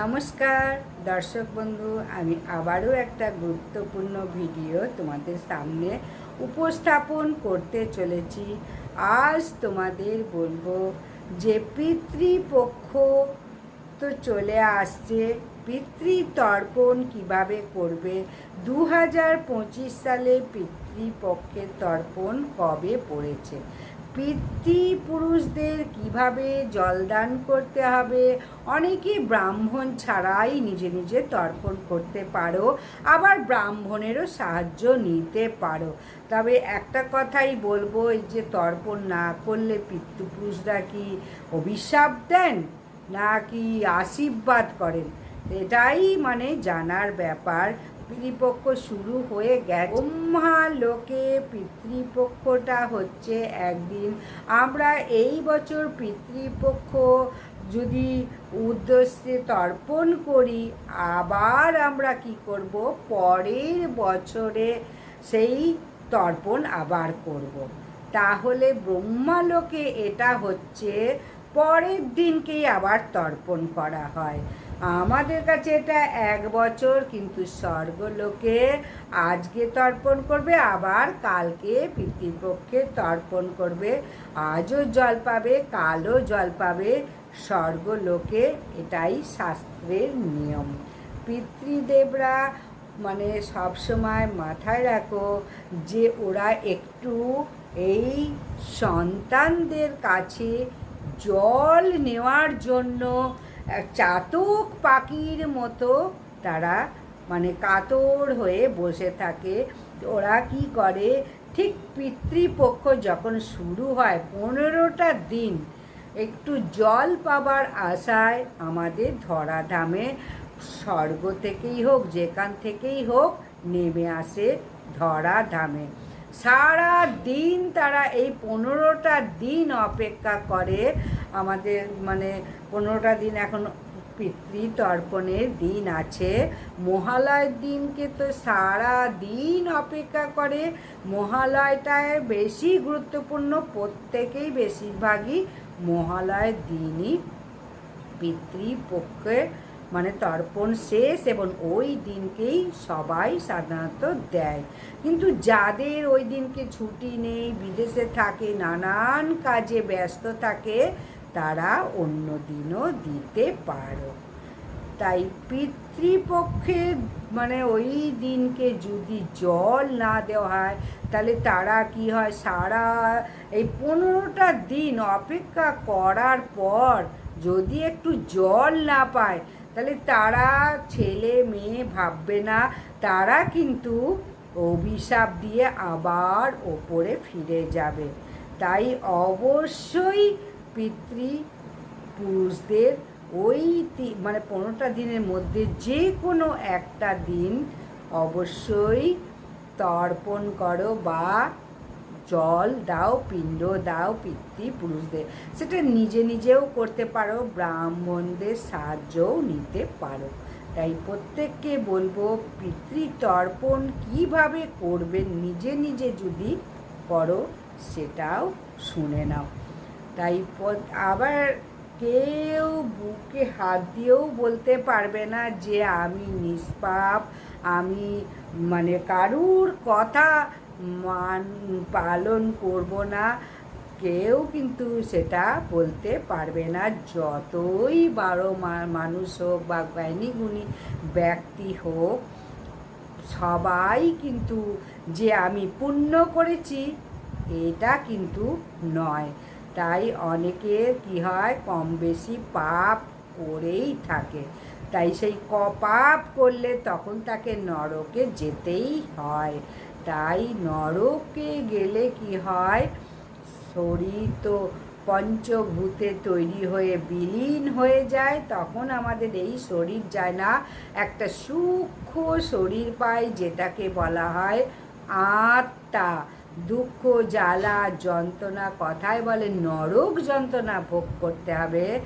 নমস্কার, দর্শক বন্ধু, আমি আবারও একটা গুরুত্বপূর্ণ ভিডিও তোমাদের সামনে উপস্থাপন করতে চলেছি। আজ তোমাদের বলব যে পিতৃপক্ষ তো চলে আসছে, পিতৃতর্পণ কীভাবে করবে? দু হাজার পঁচিশ সালে পিতৃপক্ষের তর্পণ কবে পড়েছে? পিতৃপুরুষদের কীভাবে জলদান করতে হবে? অনেকে ব্রাহ্মণ ছাড়াই নিজে নিজে তর্পণ করতে পারো, আবার ব্রাহ্মণেরও সাহায্য নিতে পারো। তবে একটা কথাই বলব, এই যে তর্পণ না করলে পিতৃপুরুষরা কি অভিশাপ দেন? নাকি আশীর্বাদ করেন? এটাই মানে জানার ব্যাপার। পিতৃপক্ষ শুরু হয়ে গেছে। ব্রহ্মা লোকে পিতৃপক্ষটা হচ্ছে একদিন। আমরা এই বছর পিতৃপক্ষ যদি উদ্দেশ্যে তর্পণ করি, আবার আমরা কি করব? পরের বছরে সেই তর্পণ আবার করব। তাহলে ব্রহ্মালোকে এটা হচ্ছে পরের দিনকেই আবার তর্পণ করা হয়। আমাদের কাছে এটা এক বছর, কিন্তু স্বর্গলোকে আজকে তর্পণ করবে, আবার কালকে পিতৃপক্ষে তর্পণ করবে। আজও জল পাবে, কালও জল পাবে, স্বর্গলোকে এটাই শাস্ত্রের নিয়ম। পিতৃদেবরা মানে সবসময় মাথায় রাখো যে ওরা একটু এই সন্তানদের কাছে জল নেওয়ার জন্য চাতক পাখির মতো তারা মানে কাতর হয়ে বসে থাকে। ওরা কি করে? ঠিক পিতৃপক্ষ যখন শুরু হয় পনেরোটা দিন, একটু জল পাবার আশায় আমাদের ধরাধামে স্বর্গ থেকেই হোক, যেখান থেকেই হোক, নেমে আসে ধরাধামে। সারা দিন তারা এই পনেরোটা দিন অপেক্ষা করে আমাদের মানে পনেরোটা দিন এখন পিতৃতর্পণের দিন আছে। মহালয়ের দিনকে তো সারা দিন অপেক্ষা করে। মহালয়টায় বেশি গুরুত্বপূর্ণ, প্রত্যেকেই বেশিরভাগই মহালয়ের দিনই পিতৃপক্ষে মানে তর্পণ শেষ এবং ওই দিনকেই সবাই সাধারণত দেয়। কিন্তু যাদের ওই দিনকে ছুটি নেই, বিদেশে থাকে, নানান কাজে ব্যস্ত থাকে, তারা অন্য দিনও দিতে পারো। তাই পিতৃপক্ষে মানে ওই দিনকে যদি জল না দেওয়া হয়, তাহলে তারা কি হয়? সারা এই পনেরোটা দিন অপেক্ষা করার পর যদি একটু জল না পায় তাহলে তারা ছেলে মেয়ে ভাববে না, তারা কিন্তু অভিশাপ দিয়ে আবার ওপরে ফিরে যাবে। তাই অবশ্যই পিতৃ পুরুষদের ওই মানে পনেরোটা দিনের মধ্যে যে কোনো একটা দিন অবশ্যই তর্পণ করো বা জল দাও, পিণ্ড দাও, পিতৃ, পুরুষদের। সেটা নিজে নিজেও করতে পারো, ব্রাহ্মণদের সাহায্যও নিতে পারো। তাই প্রত্যেককে বলব, পিতৃতর্পণ কীভাবে করবেন নিজে নিজে যদি করো, সেটাও শুনে নাও। তাই আবার কেউ বুকে হাত দিয়েও বলতে পারবে না যে আমি নিষ্পাপ, আমি মানে কারুর কথা মান পালন করব না। কেউ কিন্তু সেটা বলতে পারবে না। যতই বারো মানুষ হোক বা গুণী ব্যক্তি হোক, সবাই কিন্তু যে আমি পুণ্য করেছি, এটা কিন্তু নয়। তাই অনেকের কি হয়, কম বেশি পাপ করেই থাকে। তাই সেই ক পাপ করলে তখন তাকে নরকে যেতেই হয়। তাই নরকে গেলে কি হয়? শরীর তো পঞ্চভূতে তৈরি হয়ে বিলীন হয়ে যায়, তখন আমাদের এই শরীর যায় না। একটা সূক্ষ্ম শরীর পাই যেটাকে বলা হয় আত্মা। দুঃখ, জ্বালা, যন্ত্রণা কথায় বলে নরক যন্ত্রণা ভোগ করতে হবে।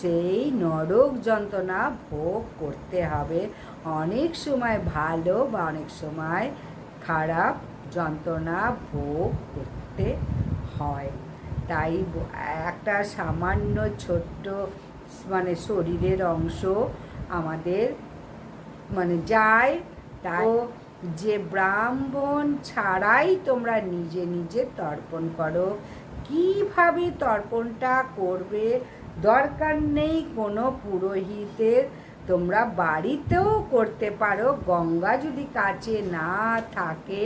সেই নরক যন্ত্রণা ভোগ করতে হবে। অনেক সময় ভালো বা অনেক সময় খারাপ যন্ত্রণা ভোগ করতে হয়। তাই একটা সামান্য ছোট্ট মানে শরীরের অংশ আমাদের মানে যায় তাই যে ব্রাহ্মণ ছাড়াই তোমরা নিজে নিজে তর্পণ করো। কীভাবে তর্পণটা করবে দরকার নেই কোনো পুরোহিতের। তোমরা বাড়িতেও করতে পারো। গঙ্গা যদি কাছে না থাকে,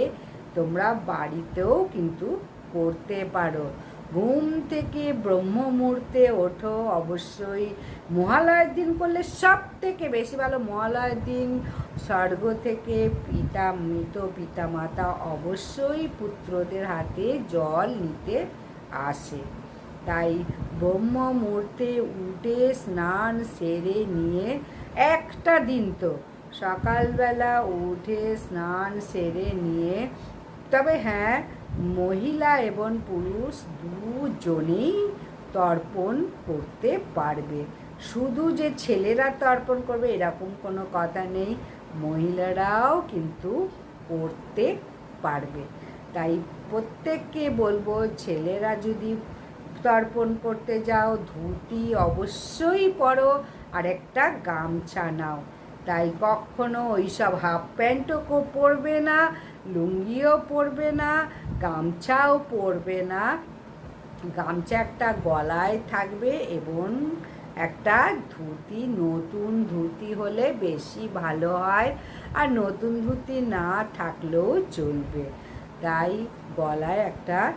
তোমরা বাড়িতেও কিন্তু করতে পারো। ঘুম থেকে ব্রহ্ম মুহূর্তে ওঠো। অবশ্যই মহালয়ের দিন করলে সব থেকে বেশি ভালো মহালয়ের দিন, স্বর্গ থেকে পিতা, মৃত পিতা মাতা অবশ্যই পুত্রদের হাতে জল নিতে আসে। তাই ব্রহ্ম মুহূর্তে উঠে স্নান সেরে নিয়ে একটা দিন তো। সকালবেলা উঠে স্নান সেরে নিয়ে, তবে হ্যাঁ মহিলা এবং পুরুষ দুজনেই তর্পণ করতে পারবে। শুধু যে ছেলেরা তর্পণ করবে এরকম কোনো কথা নেই, মহিলারাও কিন্তু করতে পারবে। তাই প্রত্যেককে বলব, ছেলেরা যদি তর্পণ করতে যাও, ধুতি অবশ্যই পরো আর একটা গামছা নাও। তাই কখনো ওইসব হাফ প্যান্টও পরবে না, লুঙ্গিও পরবে না, গামছাও পরবে না। গামছা একটা গলায় থাকবে এবং একটা ধুতি, নতুন ধুতি হলে বেশি ভালো হয় আর নতুন ধুতি না থাকলেও চলবে। তাই গলায় একটা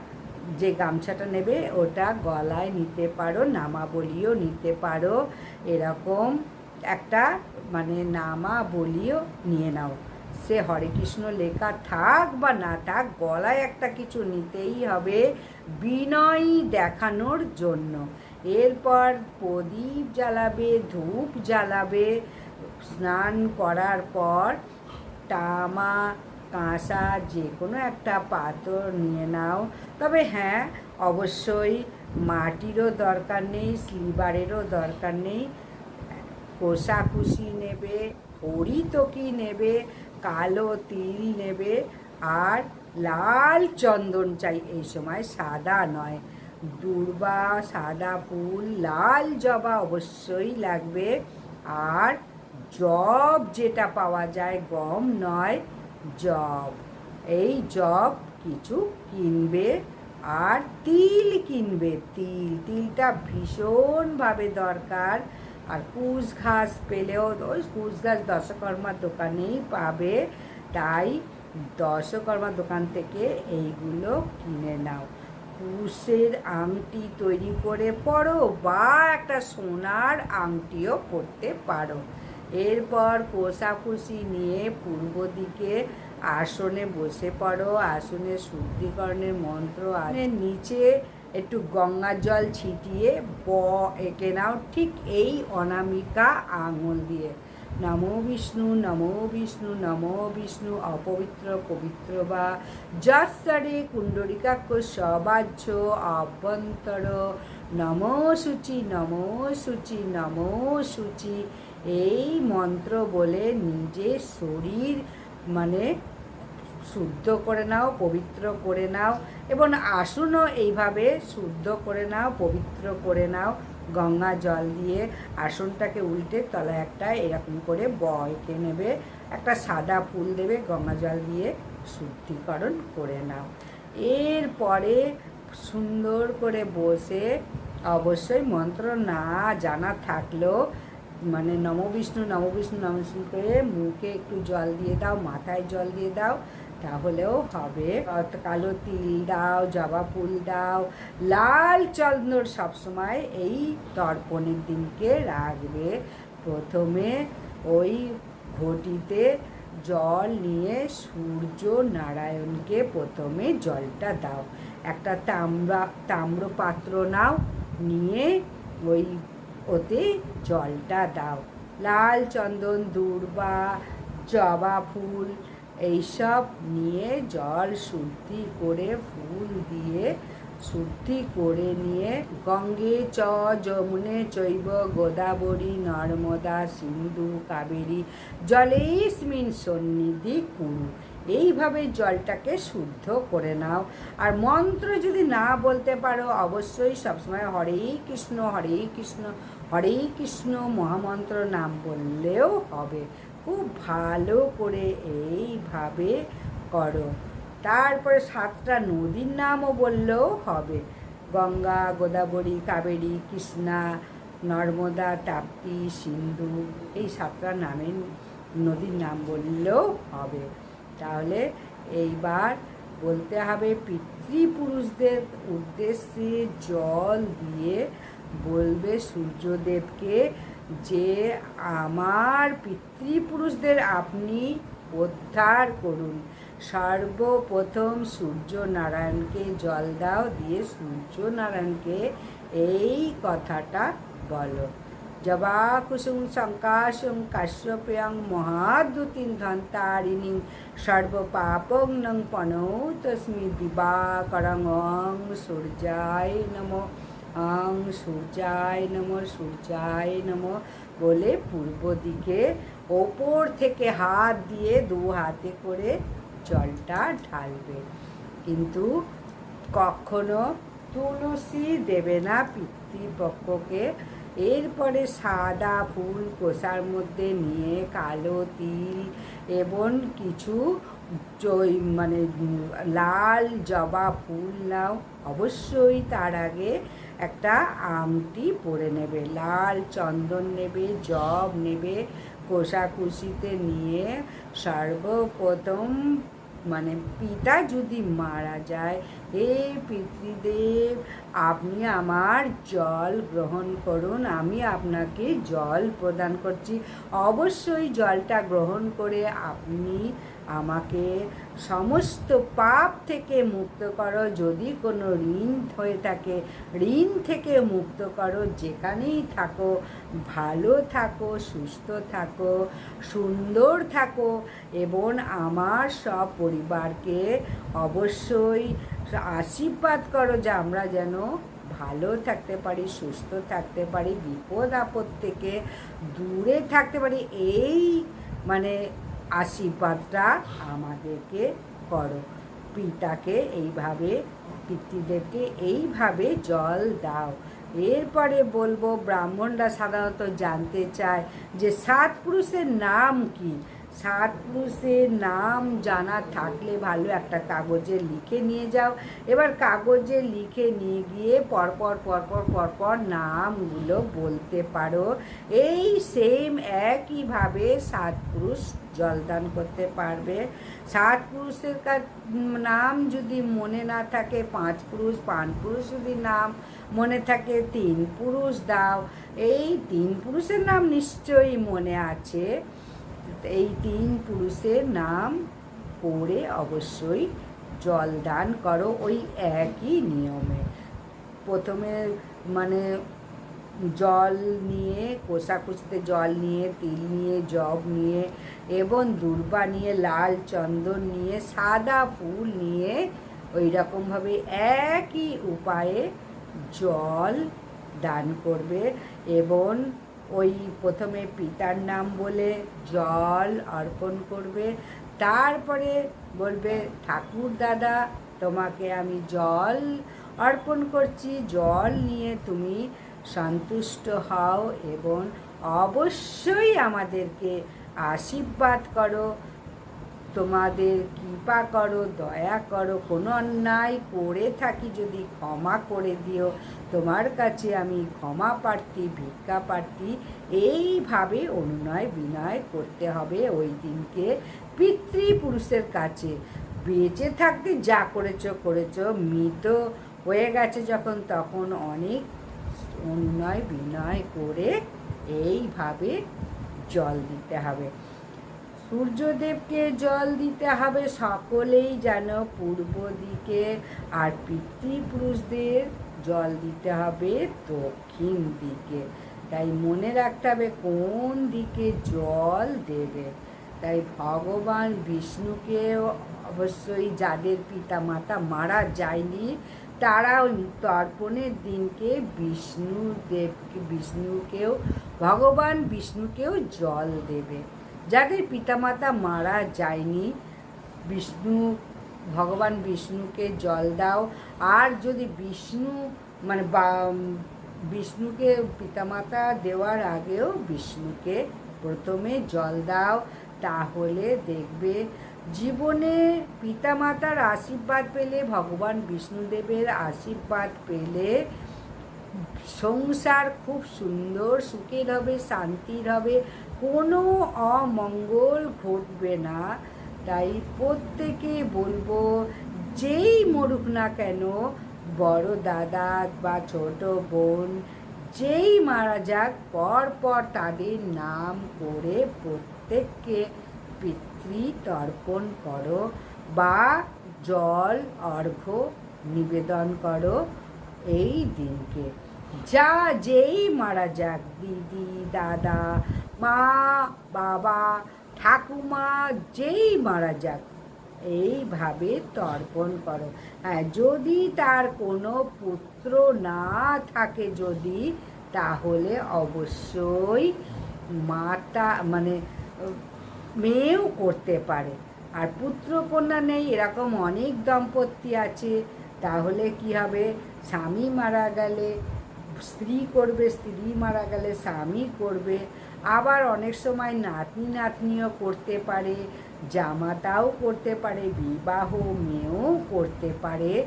যে গামছাটা নেবে ওটা গলায় নিতে পারো, নামাবলিও নিতে পারো। এরকম একটা মানে নামা বলিও নিয়ে নাও। সে হরে কৃষ্ণ লেখা থাক বা না থাক, গলায় একটা কিছু নিতেই হবে বিনয় দেখানোর জন্য। এরপর প্রদীপ জ্বালাবে, ধূপ জ্বালাবে। স্নান করার পর তামা কাঁসা যে কোনো একটা পাথর নিয়ে নাও। তবে হ্যাঁ অবশ্যই মাটিরও দরকার নেই স্লিবারেরও দরকার নেই। কোষাকুষি নেবে, হরিতকি নেবে, কালো তিল নেবে, আর লাল চন্দন চাই। এই সময় সাদা নয়। দুর্বা, সাদা ফুল, লাল জবা অবশ্যই লাগবে। আর জব যেটা পাওয়া যায়, গম নয়। জব। এই জব কিছু কিনবে আর তিল কিনবে। তিল, তিলটা ভীষণভাবে দরকার। আর কুশ ঘাস পেলেও ওই কুশ ঘাস দশকর্মার দোকানেই পাবে। তাই দশকর্মার দোকান থেকে এইগুলো কিনে নাও। কুশের আংটি তৈরি করে পরো বা একটা সোনার আংটিও পরতে পারো। এরপর কোষাকুষি নিয়ে পূর্ব দিকে আসনে বসে পড়ো। আসনে শুদ্ধিকরণের মন্ত্র আছে। নিচে একটু গঙ্গা জল ছিটিয়ে ব এঁকে নাও। ঠিক এই অনামিকা আঙুল দিয়ে। নমো বিষ্ণু নমো বিষ্ণু নমো বিষ্ণু, অপবিত্র, পবিত্র বা। যস্তরে কুণ্ডরিকাক্ষ সবাহ্য অভ্যন্তর। নমো সূচি নমো সূচি নমো সূচি। এই মন্ত্র বলে নিজের শরীর মানে শুদ্ধ করে নাও, পবিত্র করে নাও এবং আসনও এইভাবে শুদ্ধ করে নাও, পবিত্র করে নাও, গঙ্গা জল দিয়ে আসনটাকে উল্টে তলায় একটা এরকম করে বয়কে নেবে, একটা সাদা ফুল দেবে, গঙ্গা জল দিয়ে শুদ্ধিকরণ করে নাও। এরপরে সুন্দর করে বসে অবশ্যই মন্ত্র না জানা থাকলেও মানে নম বিষ্ণু নম বিষ্ণু নম বিষ্ণু করে মুখে একটু জল দিয়ে দাও, মাথায় জল দিয়ে দাও, তাহলেও হবে। কালো তিল দাও, জবা ফুল দাও, লাল চন্দর সবসময় এই তর্পণের দিনকে রাখবে। প্রথমে ওই ঘটিতে জল নিয়ে সূর্য নারায়ণকে প্রথমে জলটা দাও। একটা তাম্রা তাম্র পাত্র নাও, নিয়ে ওই ওতে জলটা দাও। লাল চন্দন, দূর্বা, জবা ফুল, এইসব নিয়ে জল শুদ্ধি করে ফুল দিয়ে শুদ্ধি করে নিয়ে গঙ্গে চ, যমুনে চৈব, গোদাবরী, নর্মদা, সিন্ধু, কাবেরী জলেস্মিন সন্নিধি কুরু। এইভাবে জলটাকে শুদ্ধ করে নাও। আর মন্ত্র যদি না বলতে পারো, অবশ্যই সবসময় হরে কৃষ্ণ হরে কৃষ্ণ হরে কৃষ্ণ মহামন্ত্র নাম বললেও হবে। খুব ভালো করে এইভাবে করো। তারপরে সাতটা নদীর নামও বললেও হবে। গঙ্গা, গোদাবরী, কাবেরী, কৃষ্ণা, নর্মদা, তাপ্তি, সিন্ধু এই সাতটা নামের নদীর নাম বললেও হবে। তাহলে এইবার বলতে হবে, পিতৃপুরুষদের উদ্দেশ্যে জল দিয়ে বলবে সূর্যদেবকে যে আমার পিতৃপুরুষদের আপনি উদ্ধার করুন। সর্বপ্রথম সূর্য নারায়ণকে জল দাও, দিয়ে সূর্য নারায়ণকে এই কথাটা বলো। জবা কুসুম শঙ্কাশং কাশ্যপ্রিয়ং মহাদুতিন ধন্তারিণী সর্বপাপং নং পনৌ তস্মি দিবাকরং অং সূর্যায় নম। অং সূর্যায় নম সূর্যায় নম বলে পূর্ব দিকে ওপর থেকে হাত দিয়ে দু হাতে করে জলটা ঢালবে। কিন্তু কখনো তুলসী দেবে না পিতৃপক্ষকে। এরপরে সাদা ফুল কোষার মধ্যে নিয়ে কালো তিল এবং কিছু মানে লাল জবা ফুল নাও। অবশ্যই তার আগে একটা আমটি পরে নেবে। লাল চন্দন নেবে, জব নেবে, কোষাকুষিতে নিয়ে সর্বপ্রথম মানে পিতা যদি মারা যায় হে পিতৃদেব, আপনি আমার জল গ্রহণ করুন, আমি আপনাকে জল প্রদান করছি। অবশ্যই জলটা গ্রহণ করে আপনি আমাকে সমস্ত পাপ থেকে মুক্ত করো। যদি কোনো ঋণ হয়ে থাকে, ঋণ থেকে মুক্ত করো। যেখানেই থাকো, ভালো থাকো, সুস্থ থাকো, সুন্দর থাকো এবং আমার সব পরিবারকে অবশ্যই আশীর্বাদ করো যে আমরা যেন ভালো থাকতে পারি, সুস্থ থাকতে পারি, বিপদ আপদ থেকে দূরে থাকতে পারি। এই মানে আশীর্বাদটা আমাদেরকে করো। পিতাকে এইভাবে পিতৃদেবকে এইভাবে জল দাও। এরপরে বলব, ব্রাহ্মণরা সাধারণত জানতে চায় যে সাত পুরুষের নাম কি? সাত পুরুষের নাম জানা থাকলে ভালো একটা কাগজে লিখে নিয়ে যাও। এবার কাগজে লিখে নিয়ে গিয়ে পরপর পরপর পরপর নামগুলো বলতে পারো। এই সেম একইভাবে সাত পুরুষ জলদান করতে পারবে। সাত পুরুষের নাম যদি মনে না থাকে, পাঁচ পুরুষ পাঁচ পুরুষ যদি নাম মনে থাকে, তিন পুরুষ দাও। এই তিন পুরুষের নাম নিশ্চয়ই মনে আছে। এই তিন পুরুষের নাম পড়ে অবশ্যই জল দান করো ওই একই নিয়মে। প্রথমে মানে জল নিয়ে কোষাকুচিতে জল নিয়ে, তিল নিয়ে জব নিয়ে এবং দুর্বা নিয়ে, লাল চন্দন নিয়ে, সাদা ফুল নিয়ে ওই রকমভাবে একই উপায়ে জল দান করবে এবং ওই প্রথমে পিতার নাম বলে জল অর্পণ করবে, তারপরে বলবে, ঠাকুর দাদা, তোমাকে আমি জল অর্পণ করছি। জল নিয়ে তুমি সন্তুষ্ট হও এবং অবশ্যই আমাদেরকে আশীর্বাদ করো। তোমাদের কৃপা করো, দয়া করো, কোনো অন্যায় করে থাকি যদি ক্ষমা করে দিও। তোমার কাছে আমি ক্ষমা প্রার্থী, ভিক্ষা প্রার্থী, এইভাবে অনুনয় বিনয় করতে হবে ওই দিনকে পিতৃপুরুষের কাছে। বেঁচে থাকতে যা করেছ করেছ, মৃত হয়ে গেছে যখন, তখন অনেক অনুনয় বিনয় করে এইভাবে জল দিতে হবে। সূর্যদেবকে জল দিতে হবে, সকলেই যেন পূর্ব দিকে আর পিতৃপুরুষদের জল দিতে হবে দক্ষিণ দিকে। তাই মনে রাখতে হবে কোন দিকে জল দেবে। তাই ভগবান বিষ্ণুকে অবশ্যই যাদের পিতা মাতা মারা যায়নি তারা ওই তর্পণের দিনকে বিষ্ণু দেবকে বিষ্ণুকেও, ভগবান বিষ্ণুকেও জল দেবে। যাদের পিতামাতা মারা যায়নি, বিষ্ণু, ভগবান বিষ্ণুকে জল দাও। আর যদি বিষ্ণু মানে বিষ্ণুকে পিতামাতা দেওয়ার আগেও বিষ্ণুকে প্রথমে জল দাও, তাহলে দেখবে জীবনে পিতামাতার আশীর্বাদ পেলে, ভগবান বিষ্ণুদেবের আশীর্বাদ পেলে সংসার খুব সুন্দর, সুখের হবে, শান্তির হবে। কোনো অমঙ্গল ঘটবে না। তাই প্রত্যেকে বলব, যেই মরুক না কেন, বড় দাদা বা ছোট বোন, যেই মারা যাক পর পর তাদের নাম করে প্রত্যেককে পিতৃ তর্পণ করো বা জল, অর্ঘ্য নিবেদন করো এই দিনকে। যা যেই মারা যাক, দিদি, দাদা মা, বাবা, ঠাকুমা যেই মারা যাক, এইভাবে তর্পণ করো। হ্যাঁ যদি তার কোনো পুত্র না থাকে যদি, তাহলে অবশ্যই মাতা মানে মেয়েও করতে পারে। আর পুত্র কন্যা নেই, এরকম অনেক দম্পতি আছে, তাহলে কি হবে? স্বামী মারা গেলে স্ত্রী করবে, স্ত্রী মারা গেলে স্বামী করবে। আবার অনেক সময় নাতনি নাতনিও করতে পারে, জামাতাও করতে পারে, বিবাহ মেয়েও করতে পারে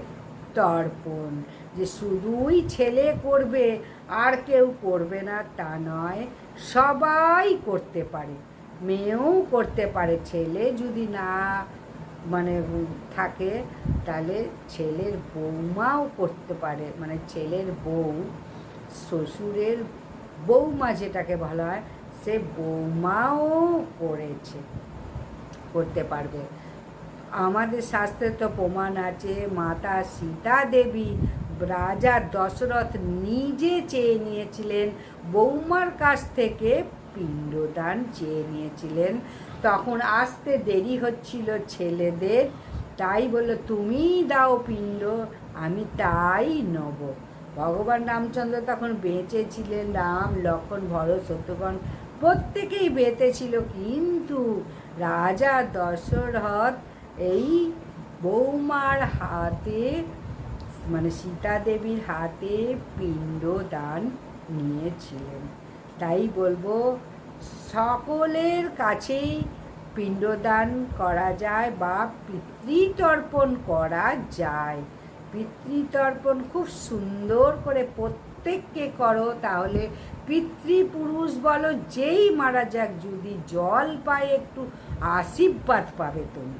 তর্পণ। যে শুধুই ছেলে করবে, আর কেউ করবে না, তা নয়, সবাই করতে পারে। মেয়েও করতে পারে, ছেলে যদি না মানে থাকে, তাহলে ছেলের বৌমাও করতে পারে। মানে ছেলের বউ, শ্বশুরের বৌমা যেটাকে বলা হয় সে বৌমাও করেছে করতে পারবে। আমাদের শাস্ত্রে তো প্রমাণ আছে, মাতা সীতা দেবী রাজা দশরথ নিজে চেয়ে নিয়েছিলেন, বৌমার কাছ থেকে পিণ্ডদান চেয়ে নিয়েছিলেন। তখন আসতে দেরি হচ্ছিল ছেলেদের, তাই বলল, তুমি দাও পিণ্ড, আমি তাই নেব। ভগবান রামচন্দ্র তখন বেঁচে ছিলেন, রাম লক্ষণ ভরত, শত্রুঘ্ন প্রত্যেকেই বেঁচে ছিল, কিন্তু রাজা দশরথ এই বৌমার হাতে মানে সীতা দেবীর হাতে পিণ্ডদান নিয়েছিলেন। তাই বলব, সকলের কাছেই পিণ্ডদান করা যায় বা পিতৃতর্পণ করা যায়। পিতৃতর্পণ খুব সুন্দর করে প্রত্যেককে করো, তাহলে পিতৃপুরুষ বলো, যেই মারা যাক, যদি জল পায়, একটু আশীর্বাদ পাবে তুমি।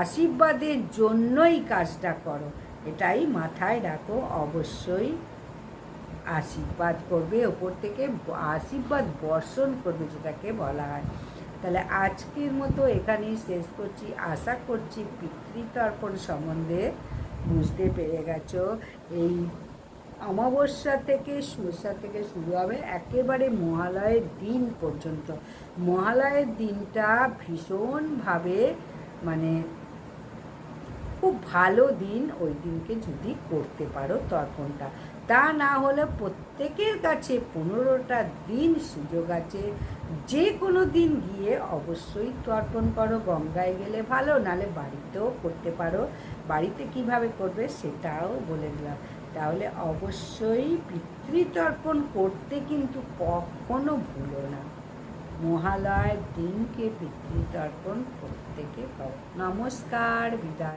আশীর্বাদের জন্যই কাজটা করো। এটাই মাথায় রাখো, অবশ্যই আশীর্বাদ করবে, ওপর থেকে আশীর্বাদ বর্ষণ করবে, যেটাকে বলা হয়। তাহলে আজকের মতো এখানেই শেষ করছি। আশা করছি পিতৃতর্পণ সম্বন্ধে বুঝতে পেরে গেছো। এই অমাবস্যা থেকে সুরসা থেকে শুরু হবে একেবারে মহালয়ের দিন পর্যন্ত। মহালয়ের দিনটা ভীষণভাবে মানে খুব ভালো দিন ওই দিনকে যদি করতে পারো তর্পণটা। তা না হলে প্রত্যেকের কাছে পনেরোটা দিন সুযোগ আছে। যে কোনো দিন গিয়ে অবশ্যই তর্পণ করো, গঙ্গায় গেলে ভালো, নালে বাড়িতেও করতে পারো। বাড়িতে কীভাবে করবে সেটাও বলে দিলাম। তাহলে অবশ্যই পিতৃতর্পণ করতে কিন্তু কখনো ভুলো না। মহালয়ের দিনকে পিতৃতর্পণ প্রত্যেকে করো নমস্কার, বিদায়।